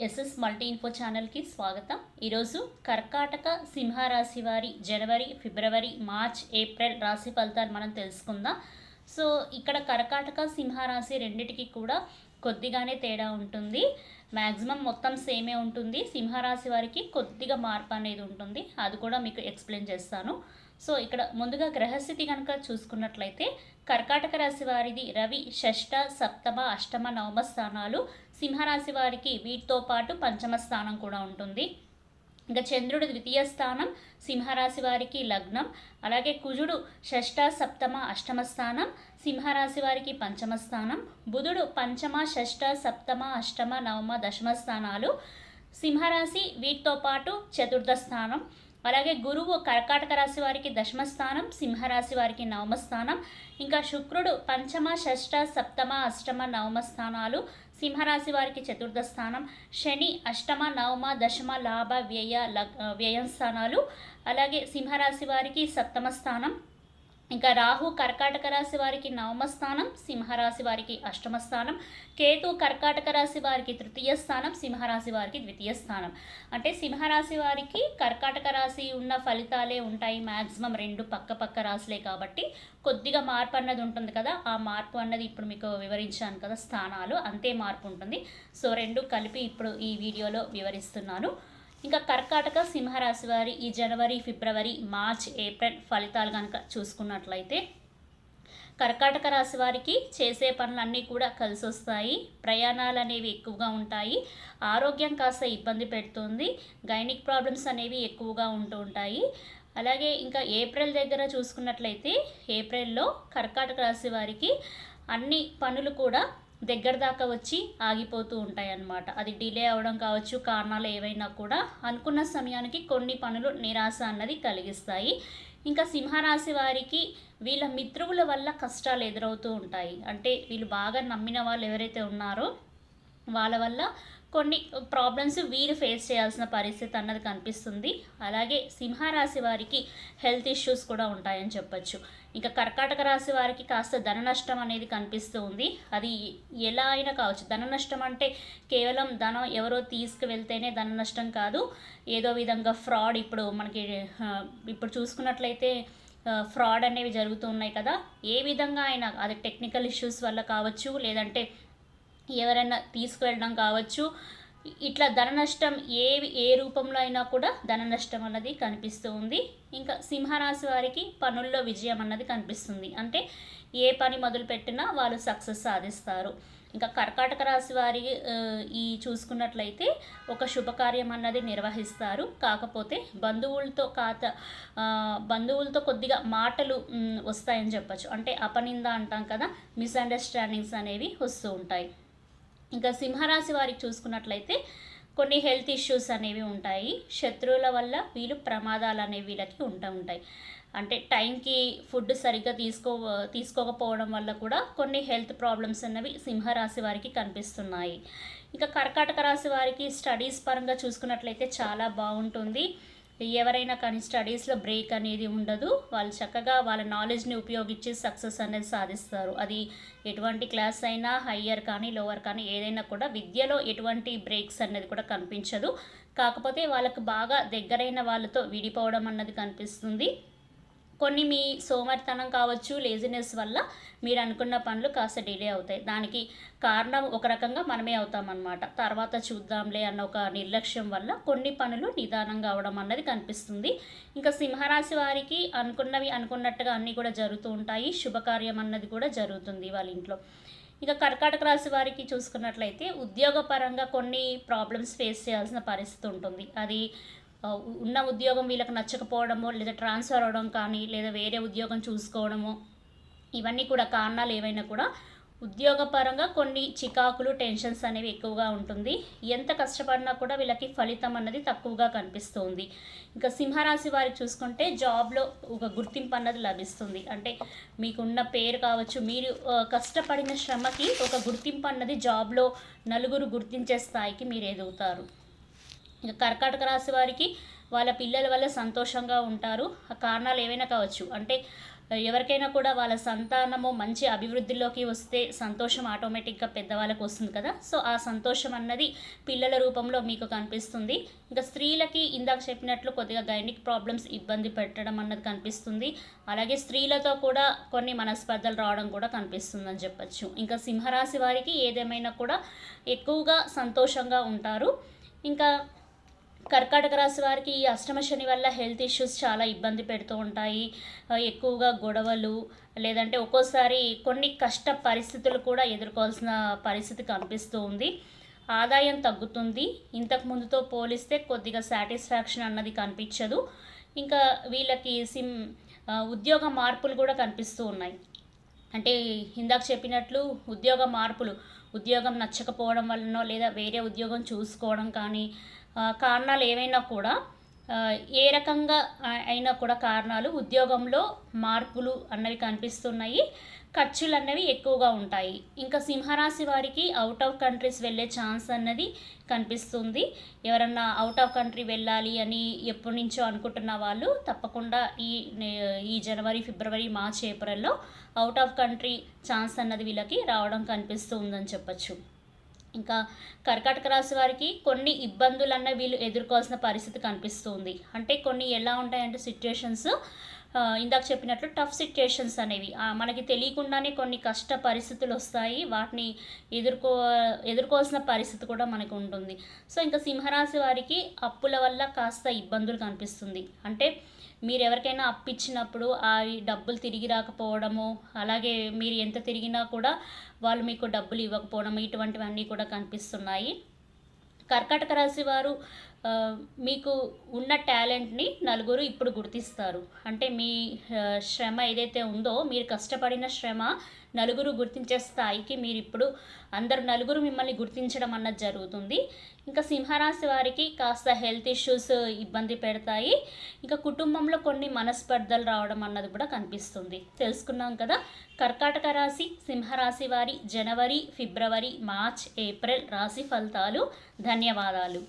SS multi info ఛానల్కి స్వాగతం. ఈరోజు కర్కాటక సింహరాశి వారి జనవరి ఫిబ్రవరి మార్చ్ ఏప్రిల్ రాశి ఫలితాలు మనం తెలుసుకుందాం. సో ఇక్కడ కర్కాటక సింహరాశి రెండిటికి కూడా కొద్దిగానే తేడా ఉంటుంది. మ్యాక్సిమం మొత్తం సేమే ఉంటుంది. సింహరాశి వారికి కొద్దిగా మార్పు అనేది ఉంటుంది. అది కూడా మీకు ఎక్స్ప్లెయిన్ చేస్తాను. సో ఇక్కడ ముందుగా గ్రహస్థితి కనుక చూసుకున్నట్లయితే కర్కాటక రాశి వారిది రవి షష్ఠ సప్తమ అష్టమ నవమ స్థానాలు. సింహరాశి వారికి వీటితో పాటు పంచమ స్థానం కూడా ఉంటుంది. ఇంకా చంద్రుడు ద్వితీయ స్థానం సింహరాశి వారికి లగ్నం. అలాగే కుజుడు షష్ఠ సప్తమ అష్టమ స్థానం సింహరాశి వారికి పంచమ స్థానం. బుధుడు పంచమ షష్ఠ సప్తమ అష్టమ నవమ దశమ స్థానాలు. సింహరాశి వీటితో పాటు చతుర్థ స్థానం. అలాగే గురువు కర్కాటక రాశి వారికి దశమ స్థానం సింహరాశి వారికి నవమ స్థానం ఇంకా శుక్రుడు పంచమ షష్ఠ సప్తమ అష్టమ నవమ స్థానాలు సింహరాశి వారికి చతుర్థ స్థానం శని అష్టమ నవమ దశమ లాభ వ్యయ లగ్ వ్యయం స్థానాలు అలాగే సింహరాశి వారికి సప్తమ స్థానం ఇంకా రాహు కర్కాటక రాశి వారికి నవమ స్థానం సింహరాశి వారికి అష్టమ స్థానం కేతు కర్కాటక రాశి వారికి తృతీయ స్థానం సింహరాశి వారికి ద్వితీయ స్థానం. అంటే సింహరాశి వారికి కర్కాటక రాశి ఉన్న ఫలితాలే ఉంటాయి మ్యాక్సిమం రెండు పక్క పక్క రాశులే కాబట్టి కొద్దిగా మార్పు అన్నది ఉంటుంది కదా. ఆ మార్పు అన్నది ఇప్పుడు మీకు వివరించాను కదా స్థానాలు అంతే మార్పు ఉంటుంది. సో రెండు కలిపి ఇప్పుడు ఈ వీడియోలో వివరిస్తున్నాను. ఇంకా కర్కాటక సింహరాశి వారి ఈ జనవరి ఫిబ్రవరి మార్చ్ ఏప్రిల్ ఫలితాలు కనుక చూసుకున్నట్లయితే కర్కాటక రాశి వారికి చేసే పనులన్నీ కూడా కలిసి వస్తాయి ప్రయాణాలు అనేవి ఎక్కువగా ఉంటాయి. ఆరోగ్యం కాస్త ఇబ్బంది పెడుతుంది. గైనిక్ ప్రాబ్లమ్స్ అనేవి ఎక్కువగా ఉంటూ ఉంటాయి. అలాగే ఇంకా ఏప్రిల్ దగ్గర చూసుకున్నట్లయితే ఏప్రిల్లో కర్కాటక రాశి వారికి అన్ని పనులు కూడా దగ్గర దాకా వచ్చి ఆగిపోతూ ఉంటాయి అన్నమాట అది డిలే అవ్వడం కావచ్చు కారణాలు ఏవైనా కూడా అనుకున్న సమయానికి కొన్ని పనులు నిరాశ అన్నది కలిగిస్తాయి. ఇంకా సింహరాశి వారికి వీళ్ళ మిత్రువుల వల్ల కష్టాలు ఎదురవుతూ ఉంటాయి. అంటే వీళ్ళు బాగా నమ్మిన వాళ్ళు ఎవరైతే ఉన్నారో వాళ్ళ వల్ల కొన్ని ప్రాబ్లమ్స్ వీరు ఫేస్ చేయాల్సిన పరిస్థితి అన్నది కనిపిస్తుంది. అలాగే సింహరాశి వారికి హెల్త్ ఇష్యూస్ కూడా ఉంటాయని చెప్పొచ్చు. ఇంకా కర్కాటక రాశి వారికి కాస్త ధన నష్టం అనేది కనిపిస్తూ ఉంది. అది ఎలా అయినా కావచ్చు. ధన నష్టం అంటే కేవలం ధనం ఎవరో తీసుకువెళ్తేనే ధన నష్టం కాదు. ఏదో విధంగా ఫ్రాడ్ ఇప్పుడు మనకి ఇప్పుడు చూసుకున్నట్లయితే ఫ్రాడ్ అనేవి జరుగుతూ ఉన్నాయి కదా. ఏ విధంగా అయినా అది టెక్నికల్ ఇష్యూస్ వల్ల కావచ్చు లేదంటే ఎవరైనా తీసుకువెళ్ళడం కావచ్చు. ఇట్లా ధన నష్టం ఏ ఏ రూపంలో అయినా కూడా ధన నష్టం అన్నది కనిపిస్తూ ఉంది. ఇంకా సింహరాశి వారికి పనుల్లో విజయం అన్నది కనిపిస్తుంది. అంటే ఏ పని మొదలుపెట్టినా వాళ్ళు సక్సెస్ సాధిస్తారు. ఇంకా కర్కాటక రాశి వారి ఈ చూసుకున్నట్లయితే ఒక శుభకార్యం అన్నది నిర్వహిస్తారు. కాకపోతే బంధువులతో కాత బంధువులతో కొద్దిగా మాటలు వస్తాయని చెప్పచ్చు. అంటే అపనింద అంటాం కదా మిస్అండర్స్టాండింగ్స్ అనేవి వస్తూ ఉంటాయి. ఇంకా సింహరాశి వారికి చూసుకున్నట్లయితే కొన్ని హెల్త్ ఇష్యూస్ అనేవి ఉంటాయి. శత్రువుల వల్ల వీళ్ళు ప్రమాదాలు అనేవి వీళ్ళకి ఉంటూ ఉంటాయి. అంటే టైంకి ఫుడ్ సరిగ్గా తీసుకో తీసుకోకపోవడం వల్ల కూడా కొన్ని హెల్త్ ప్రాబ్లమ్స్ అన్నవి సింహరాశి వారికి కనిపిస్తున్నాయి. ఇంకా కర్కాటక రాశి వారికి స్టడీస్ పరంగా చూసుకున్నట్లయితే చాలా బాగుంటుంది. ఎవరైనా కానీ స్టడీస్లో బ్రేక్ అనేది ఉండదు. వాళ్ళు చక్కగా వాళ్ళ నాలెడ్జ్ని ఉపయోగించి సక్సెస్ అనేది సాధిస్తారు. అది ఎటువంటి క్లాస్ అయినా హయ్యర్ కానీ లోవర్ కానీ ఏదైనా కూడా విద్యలో ఎటువంటి బ్రేక్స్ అనేది కూడా కనిపించదు. కాకపోతే వాళ్ళకు బాగా దగ్గరైన వాళ్ళతో విడిపోవడం అన్నది కనిపిస్తుంది. కొన్ని మీ సోమరితనం కావచ్చు లేజినెస్ వల్ల మీరు అనుకున్న పనులు కాస్త డిలే అవుతాయి. దానికి కారణం ఒక రకంగా మనమే అవుతామన్నమాట. తర్వాత చూద్దాంలే అన్న ఒక నిర్లక్ష్యం వల్ల కొన్ని పనులు నిదానంగా అవడం అన్నది కనిపిస్తుంది. ఇంకా సింహరాశి వారికి అనుకున్నవి అనుకున్నట్టుగా అన్నీ కూడా జరుగుతూ ఉంటాయి. శుభకార్యం అన్నది కూడా జరుగుతుంది వాళ్ళ ఇంట్లో. ఇక కర్కాటక రాశి వారికి చూసుకున్నట్లయితే ఉద్యోగపరంగా కొన్ని ప్రాబ్లమ్స్ ఫేస్ చేయాల్సిన పరిస్థితి ఉంటుంది. అది ఉన్న ఉద్యోగం వీళ్ళకి నచ్చకపోవడమో లేదా ట్రాన్స్ఫర్ అవ్వడం కానీ లేదా వేరే ఉద్యోగం చూసుకోవడము ఇవన్నీ కూడా కారణాలు ఏవైనా కూడా ఉద్యోగపరంగా కొన్ని చికాకులు టెన్షన్స్ అనేవి ఎక్కువగా ఉంటుంది. ఎంత కష్టపడినా కూడా వీళ్ళకి ఫలితం అన్నది తక్కువగా కనిపిస్తుంది. ఇంకా సింహరాశి వారికి చూసుకుంటే జాబ్లో ఒక గుర్తింపు అన్నది లభిస్తుంది. అంటే మీకున్న పేరు కావచ్చు మీరు కష్టపడిన శ్రమకి ఒక గుర్తింపు అన్నది జాబ్లో నలుగురు గుర్తించే స్థాయికి మీరు ఎదుగుతారు. ఇక కర్కాటక రాశి వారికి వాళ్ళ పిల్లల వల్ల సంతోషంగా ఉంటారు. ఆ కారణాలు ఏవైనా కావచ్చు. అంటే ఎవరికైనా కూడా వాళ్ళ సంతానము మంచి అభివృద్ధిలోకి వస్తే సంతోషం ఆటోమేటిక్గా పెద్దవాళ్ళకు వస్తుంది కదా. సో ఆ సంతోషం అన్నది పిల్లల రూపంలో మీకు కనిపిస్తుంది. ఇంకా స్త్రీలకి ఇందాక చెప్పినట్లు కొద్దిగా గైనిక్ ప్రాబ్లమ్స్ ఇబ్బంది పెట్టడం అన్నది కనిపిస్తుంది. అలాగే స్త్రీలతో కూడా కొన్ని మనస్పర్ధలు రావడం కూడా కనిపిస్తుందని చెప్పచ్చు. ఇంకా సింహరాశి వారికి ఏదేమైనా కూడా ఎక్కువగా సంతోషంగా ఉంటారు. ఇంకా కర్కాటక రాశి వారికి ఈ అష్టమ శని వల్ల హెల్త్ ఇష్యూస్ చాలా ఇబ్బంది పెడుతూ ఉంటాయి. ఎక్కువగా గొడవలు లేదంటే ఒక్కోసారి కొన్ని కష్ట పరిస్థితులు కూడా ఎదుర్కోవాల్సిన పరిస్థితి కనిపిస్తూ ఉంది. ఆదాయం తగ్గుతుంది. ఇంతకు ముందుతో పోలిస్తే కొద్దిగా సాటిస్ఫాక్షన్ అన్నది కనిపించదు. ఇంకా వీళ్ళకి సిమ్ ఉద్యోగ మార్పులు కూడా కనిపిస్తూ ఉన్నాయి. అంటే ఇందాక చెప్పినట్లు ఉద్యోగ మార్పులు ఉద్యోగం నచ్చకపోవడం వలనో లేదా వేరే ఉద్యోగం చూసుకోవడం కానీ కారణాలు ఏవైనా కూడా ఏ రకంగా అయినా కూడా కారణాలు ఉద్యోగంలో మార్పులు అన్నవి కనిపిస్తున్నాయి. ఖర్చులు అన్నవి ఎక్కువగా ఉంటాయి. ఇంకా సింహరాశి వారికి అవుట్ ఆఫ్ కంట్రీస్ వెళ్ళే ఛాన్స్ అన్నది కనిపిస్తుంది. ఎవరన్నా అవుట్ ఆఫ్ కంట్రీ వెళ్ళాలి అని ఎప్పటి నుంచో అనుకుంటున్న వాళ్ళు తప్పకుండా ఈ నే- ఈ జనవరి ఫిబ్రవరి మార్చ్ ఏప్రిల్లో అవుట్ ఆఫ్ కంట్రీ ఛాన్స్ అన్నది వీళ్ళకి రావడం కనిపిస్తూ ఉందని చెప్పచ్చు. ఇంకా కర్కాటక రాశి వారికి కొన్ని ఇబ్బందులు అన్న వీళ్ళు ఎదుర్కోవాల్సిన పరిస్థితి కనిపిస్తుంది. అంటే కొన్ని ఎలా ఉంటాయంటే సిచ్యుయేషన్స్ ఇందాక చెప్పినట్లు టఫ్ సిచ్యుయేషన్స్ అనేవి. మనకి తెలియకుండానే కొన్ని కష్ట పరిస్థితులు వస్తాయి. వాటిని ఎదుర్కో ఎదుర్కోవాల్సిన పరిస్థితి కూడా మనకు ఉంటుంది. సో ఇంకా సింహరాశి వారికి అప్పుల వల్ల కాస్త ఇబ్బందులు కనిపిస్తుంది. అంటే మీరు ఎవరికైనా అప్పిచ్చినప్పుడు ఆ డబ్బులు తిరిగి రాకపోవడము అలాగే మీరు ఎంత తిరిగినా కూడా వాళ్ళు మీకు డబ్బులు ఇవ్వకపోవడం ఇటువంటివన్నీ కూడా కనిపిస్తున్నాయి. కర్కాటక రాశి వారు మీకు ఉన్న టాలెంట్ని నలుగురు ఇప్పుడు గుర్తిస్తారు. అంటే మీ శ్రమ ఏదైతే ఉందో మీరు కష్టపడిన శ్రమ నలుగురు గుర్తించే స్థాయికి మీరు ఇప్పుడు అందరు నలుగురు మిమ్మల్ని గుర్తించడం అన్నది జరుగుతుంది. ఇంకా సింహరాశి వారికి కాస్త హెల్త్ ఇష్యూస్ ఇబ్బంది పెడతాయి. ఇంకా కుటుంబంలో కొన్ని మనస్పర్ధలు రావడం అన్నది కూడా కనిపిస్తుంది. తెలుసుకున్నాం కదా కర్కాటక రాశి సింహరాశి వారి జనవరి ఫిబ్రవరి మార్చ్ ఏప్రిల్ రాశి ఫలితాలు. ధన్యవాదాలు.